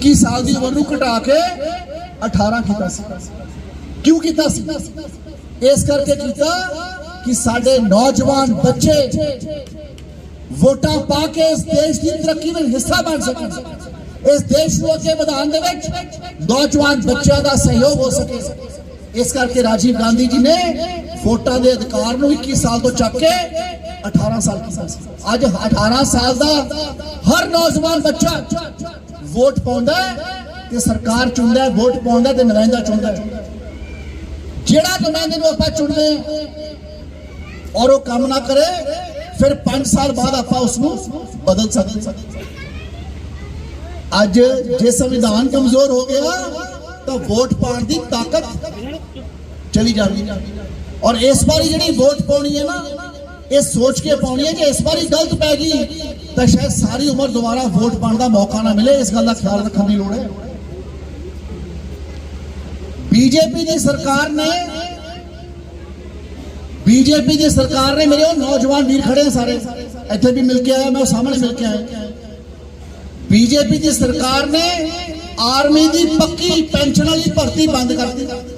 21 ਸਾਲ ਦੀ ਉਮਰ ਨੂੰ ਘਟਾ ਕੇ 18 ਕੀਤਾ ਸੀ ਕਿਉਂ ਕੀਤਾ ਸੀ ਇਸ ਕਰਕੇ ਕੀਤਾ ਕਿ ਸਾਡੇ ਨੌਜਵਾਨ ਬੱਚੇ ਵੋਟਾਂ ਪਾ ਕੇ ਇਸ ਦੇਸ਼ ਦੀ ਤਰੱਕੀ ਵਿੱਚ ਹਿੱਸਾ ਬਣ ਸਕਣ ਇਸ ਦੇਸ਼ ਨੂੰ ਅੱਗੇ ਵਧਾਉਣ ਦੇ ਵਿੱਚ ਨੌਜਵਾਨ ਬੱਚਿਆਂ ਦਾ ਸਹਿਯੋਗ ਹੋ ਸਕੇ ਇਸ ਕਰਕੇ ਰਾਜੀਵ ਗਾਂਧੀ ਜੀ ਨੇ ਵੋਟਾਂ ਦੇ ਅਧਿਕਾਰ ਨੂੰ 21 ਸਾਲ ਤੋਂ ਚੱਕ ਕੇ 18 ਸਾਲ ਕੀਤਾ ਸੀ ਅੱਜ 18 ਸਾਲ ਦਾ ਹਰ ਨੌਜਵਾਨ ਬੱਚਾ ਵੋਟ ਪਾਉਂਦਾ ਤੇ ਸਰਕਾਰ ਚੁਣਦਾ ਵੋਟ ਪਾਉਂਦਾ ਤੇ ਨੁਮਾਇੰਦਾ ਚੁਣਦਾ ਜਿਹੜਾ ਨੁਮਾਇੰਦੇ ਨੂੰ ਆਪਾਂ ਚੁਣਦੇ ਔਰ ਉਹ ਕੰਮ ਨਾ ਕਰੇ, ਫਿਰ 5 ਸਾਲ ਬਾਅਦ ਆਪਾਂ ਉਸ ਨੂੰ ਬਦਲ ਸਕਦੇ ਅੱਜ ਜੇ ਸੰਵਿਧਾਨ ਕਮਜ਼ੋਰ ਹੋ ਗਿਆ, ਤਾਂ ਵੋਟ ਪਾਉਣ ਦੀ ਤਾਕਤ ਚਲੀ ਜਾਂਦੀ ਔਰ ਇਸ ਵਾਰੀ ਜਿਹੜੀ ਵੋਟ ਪਾਉਣੀ ਹੈ ਨਾ ਇਹ ਸੋਚ ਕੇ ਪਾਉਣੀ ਹੈ ਕਿ ਇਸ ਵਾਰੀ ਗਲਤ ਪੈ ਗਈ ਤਾਂ ਸ਼ਾਇਦ ਸਾਰੀ ਉਮਰ ਦੁਬਾਰਾ ਵੋਟ ਪਾਉਣ ਦਾ ਮੌਕਾ ਨਾ ਮਿਲੇ ਇਸ ਗੱਲ ਦਾ ਖਿਆਲ ਰੱਖਣ ਦੀ ਲੋੜ ਹੈ ਬੀਜੇਪੀ ਦੀ ਸਰਕਾਰ ਨੇ ਬੀਜੇਪੀ ਦੀ ਸਰਕਾਰ ਨੇ ਮੇਰੇ ਉਹ ਨੌਜਵਾਨ ਵੀਰ ਖੜੇ ਆ ਸਾਰੇ ਇੱਥੇ ਵੀ ਮਿਲ ਕੇ ਆਇਆ ਮੈਂ ਉਹ ਸਾਹਮਣੇ ਮਿਲ ਕੇ ਆਇਆ ਬੀਜੇਪੀ ਦੀ ਸਰਕਾਰ ਨੇ ਆਰਮੀ ਦੀ ਪੱਕੀ ਪੈਨਸ਼ਨ ਵਾਲੀ ਭਰਤੀ ਬੰਦ ਕਰ ਦਿੱਤੀ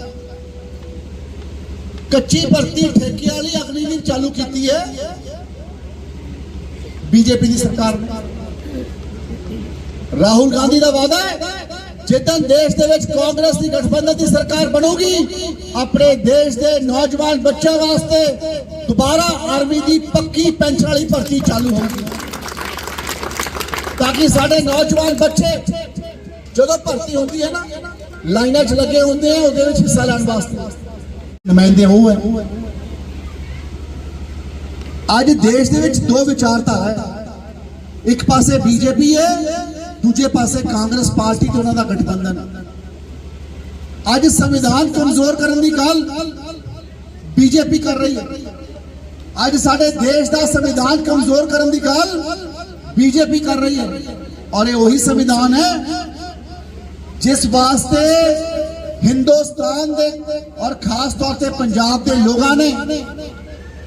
ਕੱਚੀ ਭਰਤੀ ਠੇਕੇ ਵਾਲੀ ਅਗਨੀਵੀਰ ਚਾਲੂ ਕੀਤੀ ਹੈ। ਬੀਜੇਪੀ ਦੀ ਸਰਕਾਰ। ਨੇ ਰਾਹੁਲ ਗਾਂਧੀ ਦਾ ਵਾਅਦਾ ਹੈ, ਜਿੱਦਾਂ ਦੇਸ਼ ਦੇ ਵਿੱਚ ਕਾਂਗਰਸ ਦੀ ਗਠਬੰਧਨ ਦੀ ਸਰਕਾਰ ਬਣੂਗੀ, ਆਪਣੇ ਦੇਸ਼ ਦੇ ਨੌਜਵਾਨ ਬੱਚਿਆਂ ਵਾਸਤੇ ਦੁਬਾਰਾ ਆਰਮੀ ਦੀ ਪੱਕੀ ਪੈਨਸ਼ਨ ਵਾਲੀ ਭਰਤੀ ਚਾਲੂ ਹੋਊਗੀ। ਤਾਂ ਕਿ ਸਾਡੇ ਨੌਜਵਾਨ ਬੱਚੇ ਜਦੋਂ ਭਰਤੀ ਹੁੰਦੀ ਹੈ ਨਾ, ਲਾਈਨਾਂ 'ਚ ਲੱਗੇ ਹੁੰਦੇ ਆ, ਉਹਦੇ ਵਿੱਚ ਹਿੱਸਾ ਲੈਣ ਵਾਸਤੇ। ਨੁਮਾਇੰਦੇ ਉਹ ਹੈ। ਅੱਜ ਦੇਸ਼ ਦੇ ਵਿੱਚ ਦੋ ਵਿਚਾਰਧਾਰਾ ਹੈ। ਇੱਕ ਪਾਸੇ ਬੀਜੇਪੀ ਹੈ, ਦੂਜੇ ਪਾਸੇ ਕਾਂਗਰਸ ਪਾਰਟੀ ਤੇ ਉਹਨਾਂ ਦਾ ਗਠਬੰਧਨ। ਅੱਜ ਸੰਵਿਧਾਨ ਕਮਜ਼ੋਰ ਕਰਨ ਦੀ ਗੱਲ ਬੀਜੇਪੀ ਕਰ ਰਹੀ ਹੈ। ਅੱਜ ਸਾਡੇ ਦੇਸ਼ ਦਾ ਸੰਵਿਧਾਨ ਕਮਜ਼ੋਰ ਕਰਨ ਦੀ ਗੱਲ ਬੀਜੇਪੀ ਕਰ ਰਹੀ ਹੈ। ਔਰ ਇਹ ਉਹੀ ਸੰਵਿਧਾਨ ਹੈ, ਜਿਸ ਵਾਸਤੇ ਹਿੰਦੁਸਤਾਨ ਦੇ ਔਰ ਖਾਸ ਤੌਰ ਤੇ ਪੰਜਾਬ ਦੇ ਲੋਕਾਂ ਨੇ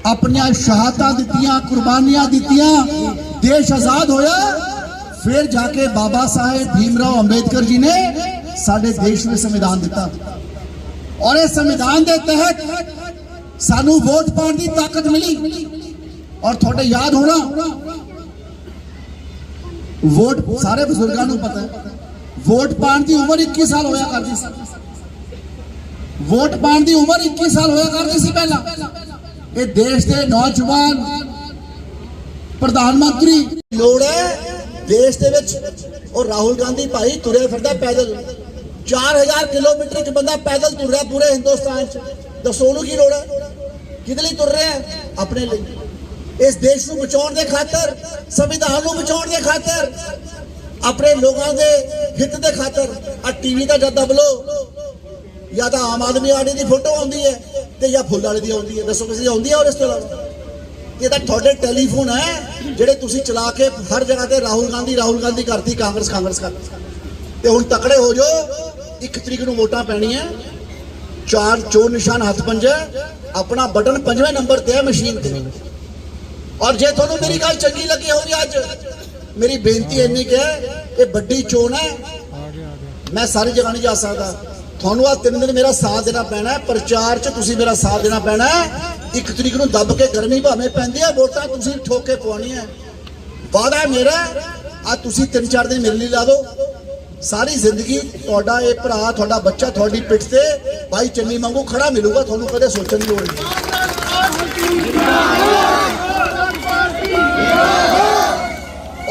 ਆਪਣੀਆਂ ਸ਼ਹਾਦਤਾਂ ਦਿੱਤੀਆਂ ਕੁਰਬਾਨੀਆਂ ਦਿੱਤੀਆਂ ਦੇਸ਼ ਆਜ਼ਾਦ ਹੋਇਆ ਫਿਰ ਜਾ ਕੇ ਬਾਬਾ ਸਾਹਿਬ ਭੀਮਰਾਓ ਅੰਬੇਦਕਰ ਜੀ ਨੇ ਸਾਡੇ ਦੇਸ਼ ਨੂੰ ਸੰਵਿਧਾਨ ਦਿੱਤਾ ਔਰ ਇਹ ਸੰਵਿਧਾਨ ਦੇ ਤਹਿਤ ਸਾਨੂੰ ਵੋਟ ਪਾਉਣ ਦੀ ਤਾਕਤ ਮਿਲੀ ਔਰ ਤੁਹਾਡੇ ਯਾਦ ਹੋਣਾ ਵੋਟ ਸਾਰੇ ਬਜ਼ੁਰਗਾਂ ਨੂੰ ਪਤਾ ਹੈ ਵੋਟ ਪਾਉਣ ਦੀ ਉਮਰ 21 ਸਾਲ ਹੋਇਆ ਕਰਦੀ ਸੀ ਵੋਟ ਪਾਉਣ ਦੀ ਉਮਰ 21 ਸਾਲ ਹੋਇਆ ਕਰਦੀ ਸੀ ਪਹਿਲਾਂ ਇਹ ਦੇਸ਼ ਦੇ ਨੌਜਵਾਨ ਪ੍ਰਧਾਨ ਮੰਤਰੀ। ਲੋੜ ਹੈ ਦੇਸ਼ ਦੇ ਵਿੱਚ ਉਹ ਰਾਹੁਲ ਗਾਂਧੀ ਭਾਈ ਤੁਰੇ ਫਿਰਦਾ ਪੈਦਲ। 4000 ਕਿਲੋਮੀਟਰ ਇੱਕ ਬੰਦਾ ਪੈਦਲ ਤੁਰ ਰਿਹਾ ਪੂਰੇ ਹਿੰਦੁਸਤਾਨ 'ਚ। ਦੱਸੋ ਉਹਨੂੰ ਕੀ ਲੋੜ ਹੈ? ਕਿਹਦੇ ਲਈ ਤੁਰ ਰਿਹਾ ਆਪਣੇ ਲਈ। ਇਸ ਦੇਸ਼ ਨੂੰ ਬਚਾਉਣ ਦੇ ਖਾਤਰ, ਸੰਵਿਧਾਨ ਨੂੰ ਬਚਾਉਣ ਦੇ ਖਾਤਰ, ਆਪਣੇ ਲੋਕਾਂ ਦੇ ਹਿੱਤ ਦੇ ਖਾਤਰ। ਆ ਟੀਵੀ ਦਾ ਜਦ ਦਬਲੋ ਜਾਂ ਤਾਂ ਆਮ ਆਦਮੀ ਆੜੀ ਦੀ ਫੋਟੋ ਆਉਂਦੀ ਹੈ। ਤੇ ਜਾਂ ਫੁੱਲ ਵਾਲੇ ਦੀ ਆਉਂਦੀ ਹੈ? ਦੱਸੋ ਕਿਸੇ ਦੀ ਆਉਂਦੀ ਹੈ ਔਰ ਇਸ ਤੋਂ ਇਲਾਵਾ? ਇਹ ਤਾਂ ਤੁਹਾਡੇ ਟੈਲੀਫੋਨ ਹੈ ਜਿਹੜੇ ਤੁਸੀਂ ਚਲਾ ਕੇ ਹਰ ਜਗ੍ਹਾ ਤੇ ਰਾਹੁਲ ਗਾਂਧੀ ਰਾਹੁਲ ਗਾਂਧੀ ਕਰਦੀ ਕਾਂਗਰਸ ਕਾਂਗਰਸ ਕਰ ਤੇ ਹੁਣ ਤਕੜੇ ਹੋ ਜਾਓ ਇੱਕ ਤਰੀਕ ਨੂੰ ਵੋਟਾਂ ਪੈਣੀਆਂ ਚਾਰ ਚੋਣ ਨਿਸ਼ਾਨ ਹੱਥ ਪੰਜੇ ਆਪਣਾ ਬਟਨ ਪੰਜਵੇਂ ਨੰਬਰ ਤੇ ਹੈ ਮਸ਼ੀਨ ਤੇ। ਔਰ ਜੇ ਤੁਹਾਨੂੰ ਮੇਰੀ ਗੱਲ ਚੰਗੀ ਲੱਗੀ ਹੋਵੇ ਅੱਜ ਮੇਰੀ ਬੇਨਤੀ ਇੰਨੀ ਕਿ ਇਹ ਵੱਡੀ ਚੋਣ ਹੈ। ਮੈਂ ਸਾਰੀ ਜਗ੍ਹਾ ਨਹੀਂ ਜਾ ਸਕਦਾ। ਤੁਹਾਨੂੰ ਆ ਤਿੰਨ ਦਿਨ ਮੇਰਾ ਸਾਥ ਦੇਣਾ ਪੈਣਾ ਪ੍ਰਚਾਰ 'ਚ ਤੁਸੀਂ ਮੇਰਾ ਸਾਥ ਦੇਣਾ ਪੈਣਾ ਇੱਕ ਤਰੀਕ ਨੂੰ ਦੱਬ ਕੇ ਗਰਮੀ ਭਾਵੇਂ ਪੈਂਦੀ ਹੈ, ਵੋਟਾਂ ਤੁਸੀਂ ਠੋਕ ਪਵਾਉਣੀਆਂ ਵਾਦਾ ਮੇਰਾ ਆ ਤੁਸੀਂ ਤਿੰਨ ਚਾਰ ਦਿਨ ਮੇਰੇ ਲਈ ਲਾ ਦਿਓ। ਸਾਰੀ ਜ਼ਿੰਦਗੀ ਤੁਹਾਡਾ ਇਹ ਭਰਾ, ਤੁਹਾਡਾ ਬੱਚਾ ਤੁਹਾਡੀ ਪਿੱਠ ਤੇ ਭਾਈ ਚੰਨੀ ਵਾਂਗੂ ਖੜਾ ਮਿਲੂਗਾ, ਤੁਹਾਨੂੰ ਕਦੇ ਸੋਚਣ ਦੀ ਲੋੜ ਨਹੀਂ।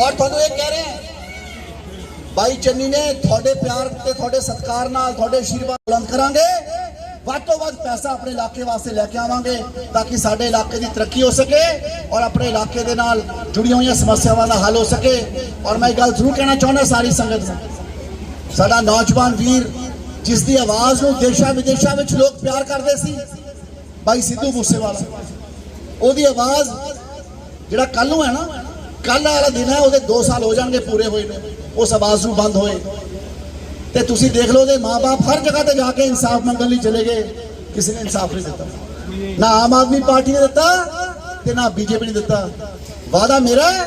ਔਰ ਤੁਹਾਨੂੰ ਇਹ ਕਹਿ ਰਹੇ ਬਾਈ ਚੰਨੀ ਨੇ ਤੁਹਾਡੇ ਪਿਆਰ ਤੇ ਤੁਹਾਡੇ ਸਤਿਕਾਰ ਨਾਲ ਤੁਹਾਡੇ ਆਸ਼ੀਰਵਾਦ ਬੁਲੰਦ ਕਰਾਂਗੇ। ਵੱਧ ਤੋਂ ਵੱਧ ਪੈਸਾ ਆਪਣੇ ਇਲਾਕੇ ਵਾਸਤੇ ਲੈ ਕੇ ਆਵਾਂਗੇ ਤਾਂ ਕਿ ਸਾਡੇ ਇਲਾਕੇ ਦੀ ਤਰੱਕੀ ਹੋ ਸਕੇ ਔਰ ਆਪਣੇ ਇਲਾਕੇ ਦੇ ਨਾਲ ਜੁੜੀਆਂ ਹੋਈਆਂ ਸਮੱਸਿਆਵਾਂ ਦਾ ਹੱਲ ਹੋ ਸਕੇ। ਔਰ ਮੈਂ ਇਹ ਗੱਲ ਜ਼ਰੂਰ ਕਹਿਣਾ ਚਾਹੁੰਦਾ ਸਾਰੀ ਸੰਗਤ ਨੂੰ, ਸਾਡਾ ਨੌਜਵਾਨ ਵੀਰ ਜਿਸ ਦੀ ਆਵਾਜ਼ ਨੂੰ ਦੇਸ਼ਾਂ ਵਿਦੇਸ਼ਾਂ ਵਿੱਚ ਲੋਕ ਪਿਆਰ ਕਰਦੇ ਸੀ ਭਾਈ ਸਿੱਧੂ ਮੂਸੇਵਾਲਾ, ਉਹਦੀ ਆਵਾਜ਼ ਜਿਹੜਾ ਕੱਲ ਨੂੰ ਹੈ ਨਾ ਕੱਲ ਵਾਲਾ ਦਿਨ ਹੈ, ਉਹਦੇ 2 ਸਾਲ ਹੋ ਜਾਣਗੇ ਪੂਰੇ ਹੋਏ ਨੇ। ਉਸ ਆਵਾਜ਼ ਨੂੰ ਬੰਦ ਹੋਏ ਤੇ ਤੁਸੀਂ ਦੇਖ ਲਓ ਉਹਦੇ ਮਾਪੇ ਹਰ ਜਗ੍ਹਾ ਤੇ ਜਾ ਕੇ ਇਨਸਾਫ ਮੰਗਣ ਲਈ ਚਲੇ ਗਏ ਕਿਸੇ ਨੇ ਇਨਸਾਫ ਨਹੀਂ ਦਿੱਤਾ ਨਾ ਆਮ ਆਦਮੀ ਪਾਰਟੀ ਨੇ ਦਿੱਤਾ ਤੇ ਨਾ ਬੀਜੇਪੀ ਨੇ ਦਿੱਤਾ ਵਾਦਾ ਮੇਰਾ ਹੈ,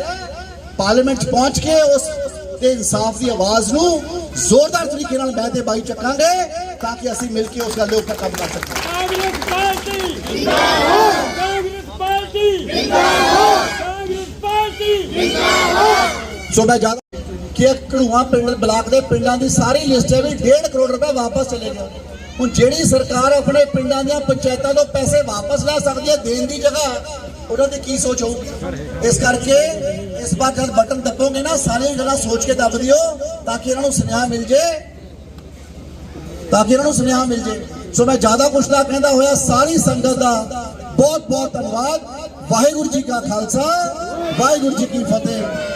ਪਾਰਲੀਮੈਂਟ 'ਚ ਪਹੁੰਚ ਕੇ ਉਸ ਤੇ ਇਨਸਾਫ ਦੀ ਆਵਾਜ਼ ਨੂੰ ਜ਼ੋਰਦਾਰ ਤਰੀਕੇ ਨਾਲ ਮੈਂ ਤੇ ਬਾਈ ਚੱਕਾਂਗੇ ਤਾਂ ਕਿ ਅਸੀਂ ਮਿਲ ਕੇ ਉਸ ਗੱਲ ਦੇ ਉੱਪਰ ਕੰਮ ਕਰ ਸਕੀਏ ਕਾਂਗਰਸ ਪਾਰਟੀ ਜਿੰਦਾਬਾਦ ਕਾਂਗਰਸ ਪਾਰਟੀ ਜਿੰਦਾਬਾਦ ਕਾਂਗਰਸ ਪਾਰਟੀ ਸੋ ਮੈਂ ਜ਼ਿਆਦਾ ਕਿ ਕੜੂਆ ਪਿੰਡ, ਬਲਾਕ ਦੇ ਪਿੰਡਾਂ ਦੀ ਸਾਰੀ ਲਿਸਟ ਹੈ ਵੀ 1.5 ਕਰੋੜ ਰੁਪਏ ਵਾਪਸ ਚਲੇ ਗਏ। ਹੁਣ ਜਿਹੜੀ ਸਰਕਾਰ ਆਪਣੇ ਪਿੰਡਾਂ ਦੀਆਂ ਪੰਚਾਇਤਾਂ ਤੋਂ ਪੈਸੇ ਵਾਪਸ ਲੈ ਸਕਦੀ ਹੈ, ਦੇਣ ਦੀ ਜਗ੍ਹਾ ਉਹਨਾਂ ਦੀ ਕੀ ਸੋਚ ਹੋਊਗੀ? ਇਸ ਕਰਕੇ ਇਸ ਵਾਰ ਜਦ ਬਟਨ ਦੱਬੋਗੇ ਨਾ ਸਾਰੀਆਂ ਗੱਲਾਂ ਸੋਚ ਕੇ ਦੱਬ ਦਿਓ ਤਾਂ ਕਿ ਇਹਨਾਂ ਨੂੰ ਸੁਨੇਹਾ ਮਿਲ ਜੇ। ਤਾਂ ਕਿ ਇਹਨਾਂ ਨੂੰ ਸੁਨੇਹਾ ਮਿਲ ਜੇ। ਸੋ ਮੈਂ ਜ਼ਿਆਦਾ ਕੁਛ ਨਾ ਕਹਿੰਦਾ ਹੋਇਆ, ਸਾਰੀ ਸੰਗਤ ਦਾ ਬਹੁਤ ਬਹੁਤ ਧੰਨਵਾਦ। ਵਾਹਿਗੁਰੂ ਜੀ ਕਾ ਖਾਲਸਾ, ਵਾਹਿਗੁਰੂ ਜੀ ਕੀ ਫਤਿਹ।